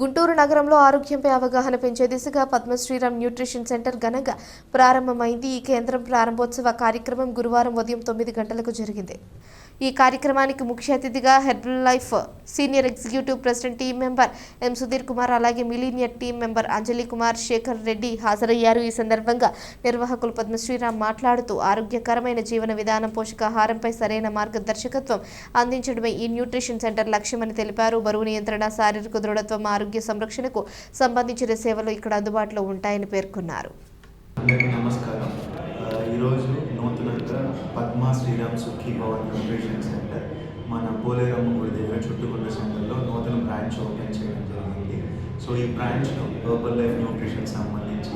గుంటూరు నగరంలో ఆరోగ్యంపై అవగాహన పెంచే దిశగా పద్మశ్రీరామ్ న్యూట్రిషన్ సెంటర్ ఘనంగా ప్రారంభమైంది. ఈ కేంద్రం ప్రారంభోత్సవ కార్యక్రమం గురువారం ఉదయం తొమ్మిది గంటలకు జరిగింది. ఈ కార్యక్రమానికి ముఖ్య అతిథిగా herbal life senior executive president team member M Sudheer Kumar అలాగే millionaire team member Anjali Kumar Shekhar Reddy హాజరయ్యారు. ఈ సందర్భంగా నిర్వాహకులు పద్మశ్రీరామ్ మాట్లాడుతూ ఆరోగ్యకరమైన జీవన విధానం పోషకాహారంపై సరైన మార్గదర్శకత్వం అందించడమే ఈ న్యూట్రిషన్ సెంటర్ లక్ష్యమని తెలిపారు. బరువు నియంత్రణ శారీరక దృఢత్వం ఆరోగ్య సంరక్షణకు సంబంధించిన సేవలు ఇక్కడ అందుబాటులో ఉంటాయని పేర్కొన్నారు. నమస్కారం. ఈరోజు నూతనంగా పద్మా శ్రీరామ్ సుఖీ భవన్ న్యూట్రిషన్ సెంటర్ మన పోలేరమ్మ గుడి దగ్గర చుట్టుకొండ సెంటర్లో నూతన బ్రాంచ్ ఓపెన్ చేయడం జరిగింది. సో ఈ బ్రాంచ్లో హర్బల్ లైఫ్ న్యూట్రిషన్ సంబంధించి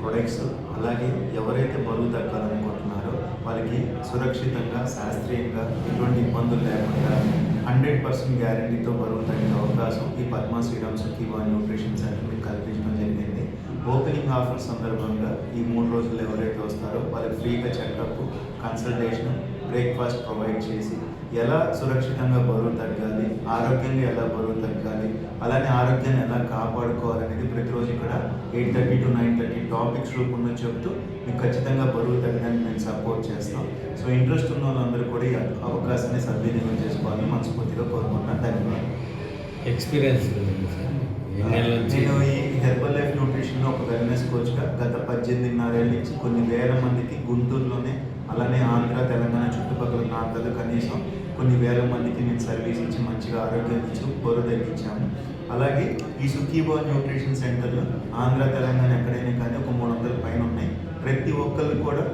ప్రొడక్ట్స్ అలాగే ఎవరైతే బరువు తగ్గాలనుకుంటున్నారో వాళ్ళకి సురక్షితంగా శాస్త్రీయంగా ఎటువంటి ఇబ్బందులు లేకుండా హండ్రెడ్ పర్సెంట్ గ్యారంటీతో బరువు తగ్గిన అవకాశం ఈ పద్మా శ్రీరామ్ సుఖీ న్యూట్రిషన్ సెంటర్ మీకు కల్పించడం జరిగింది. ఓపెనింగ్ ఆఫర్ సందర్భంగా ఈ మూడు రోజులు ఎవరైతే వస్తారో వాళ్ళకి ఫ్రీగా చెకప్ కన్సల్టేషన్ బ్రేక్ఫాస్ట్ ప్రొవైడ్ చేసి ఎలా సురక్షితంగా బరువు తగ్గాలి ఆరోగ్యంగా ఎలా బరువు తగ్గాలి అలానే ఆరోగ్యాన్ని ఎలా కాపాడుకోవాలనేది ప్రతిరోజు ఇక్కడ eight thirty to nine thirty topics రూపంలో చెప్తూ మీకు ఖచ్చితంగా బరువు తగ్గడానికి మేము సపోర్ట్ చేస్తాం. సో ఇంట్రెస్ట్ ఉన్న వాళ్ళందరూ కూడా ఈ అవకాశాన్ని సద్వినియోగం చేసుకోవాలని మనస్ఫూర్తిగా కోరుకుంటున్నాను. ధన్యవాదాలు. ఎక్స్పీరియన్స్ నేను ఈ హెర్బల్ లైఫ్ న్యూట్రిషన్లో ఒక వెల్నెస్ కోచ్గా గత పద్దెనిమిదిన్నరేళ్ళ నుంచి కొన్ని వేల మందికి గుంటూరులోనే అలానే ఆంధ్ర తెలంగాణ చుట్టుపక్కల ప్రాంతాల్లో కనీసం కొన్ని వేల మందికి నేను సర్వీస్ ఇచ్చి మంచిగా ఆరోగ్యం ఇచ్చి బరువు తగ్గించాము అలాగే ఈ సుఖీబో న్యూట్రిషన్ సెంటర్లో ఆంధ్ర తెలంగాణ ఎక్కడైనా కానీ ఒక మూడు వందల పైన ఉన్నాయి. ప్రతి ఒక్కరు కూడా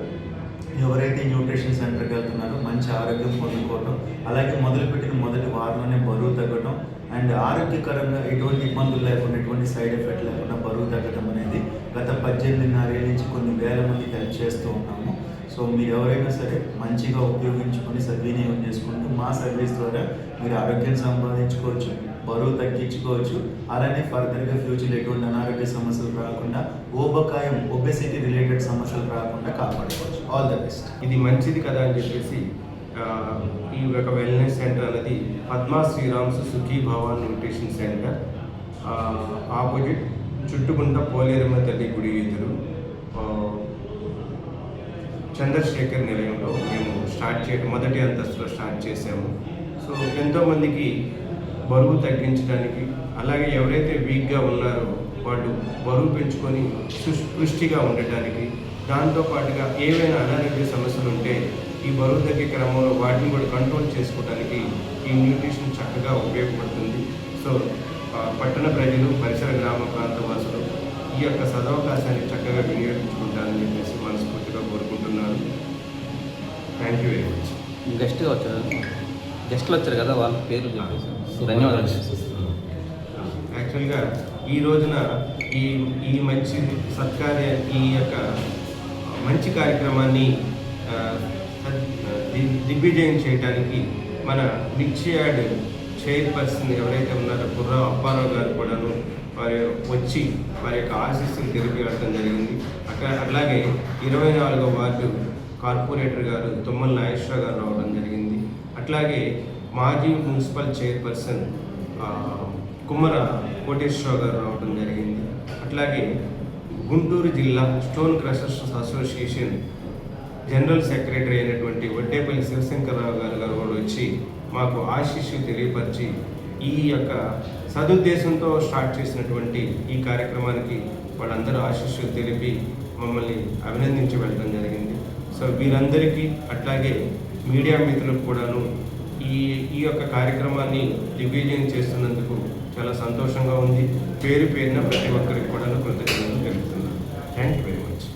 ఎవరైతే న్యూట్రిషన్ సెంటర్కి వెళ్తున్నారో మంచి ఆరోగ్యం పొందుకోవటం అలాగే మొదలుపెట్టిన మొదటి వారంలోనే బరువు తగ్గటం అండ్ ఆరోగ్యకరంగా ఎటువంటి ఇబ్బందులు లేకుండా ఎటువంటి సైడ్ ఎఫెక్ట్ లేకుండా బరువు తగ్గటం అనేది గత పద్దెనిమిదిన్నరేళ్ళ నుంచి కొన్ని వేల మందికి హెల్ప్ చేస్తూ ఉన్నాము. సో మీరు ఎవరైనా సరే మంచిగా ఉపయోగించుకొని సద్వినియోగం చేసుకుంటూ మా సర్వీస్ ద్వారా మీరు ఆరోగ్యం సంపాదించుకోవచ్చు బరువు తగ్గించుకోవచ్చు. అలానే ఫర్దర్గా ఫ్యూచర్లో ఎటువంటి అనారోగ్య సమస్యలు రాకుండా ఓబకాయం ఒబెసిటీ రిలేటెడ్ సమస్యలు రాకుండా కాపాడుకోవచ్చు. ఆల్ ద బెస్ట్ ఇది మంచిది కదా అని చెప్పేసి ఈ యొక్క వెల్నెస్ సెంటర్ అనేది Padma Sriram's Sukhi Bhavan nutrition centre opposite Chuttugunta Poleramma తల్లి గుడి ఎదురు. చంద్రశేఖర్ నిలయంలో మేము స్టార్ట్ చే మొదటి అంతస్తులో స్టార్ట్ చేసాము సో ఎంతోమందికి బరువు తగ్గించడానికి అలాగే ఎవరైతే వీక్గా ఉన్నారో వాళ్ళు బరువు పెంచుకొని పుష్టిగా ఉండటానికి దాంతోపాటుగా ఏవైనా అనారోగ్య సమస్యలు ఉంటే ఈ బరువు తగ్గే క్రమంలో వాటిని కూడా కంట్రోల్ చేసుకోవడానికి ఈ న్యూట్రిషన్ చక్కగా ఉపయోగపడుతుంది. సో పట్టణ ప్రజలు పరిసర గ్రామ ప్రాంత వాసులు ఈ యొక్క సదవకాశాన్ని చక్కగా వినియోగించుకుంటారని చెప్పేసి మనస్ఫూర్తిగా కోరుకుంటున్నాను. థ్యాంక్ యూ వెరీ మచ్ గెస్ట్గా వచ్చారు. గెస్ట్లు వచ్చారు కదా వాళ్ళ పేరు ధన్యవాదాలు. యాక్చువల్గా ఈ రోజున ఈ ఈ మంచి సత్కార్య ఈ యొక్క మంచి కార్యక్రమాన్ని దిగ్విజయం చేయడానికి మన మిర్చియాడ్ చైర్పర్సన్ ఎవరైతే ఉన్నారో బుర్రా అప్పారావు గారు కూడాను వారి వచ్చి వారి యొక్క ఆశీస్సులు తెలియజేయడం జరిగింది. అక్కడ అట్లాగే ఇరవై నాలుగో వార్డు కార్పొరేటర్ గారు తుమ్మల నాగేశ్వర గారు రావడం జరిగింది. అట్లాగే మాజీ మున్సిపల్ చైర్పర్సన్ కుమ్మర కోటేశ్వర గారు రావడం జరిగింది. అట్లాగే గుంటూరు జిల్లా stone crushers association general secretary అయినటువంటి వడ్డేపల్లి శివశంకరరావు గారు గారు కూడా వచ్చి మాకు ఆశీస్సు తెలియపరిచి ఈ యొక్క సదుద్దేశంతో స్టార్ట్ చేసినటువంటి ఈ కార్యక్రమానికి వాళ్ళందరూ ఆశీస్సులు తెలిపి మమ్మల్ని అభినందించి వెళ్ళడం జరిగింది. సో వీరందరికీ అట్లాగే మీడియా మిత్రులకు కూడాను ఈ ఈ యొక్క కార్యక్రమాన్ని దిగ్విజయం చేస్తున్నందుకు చాలా సంతోషంగా ఉంది. పేరు పేరున ప్రతి ఒక్కరికి కూడా కృతజ్ఞతలు తెలుపుతున్నాను. Thank you very much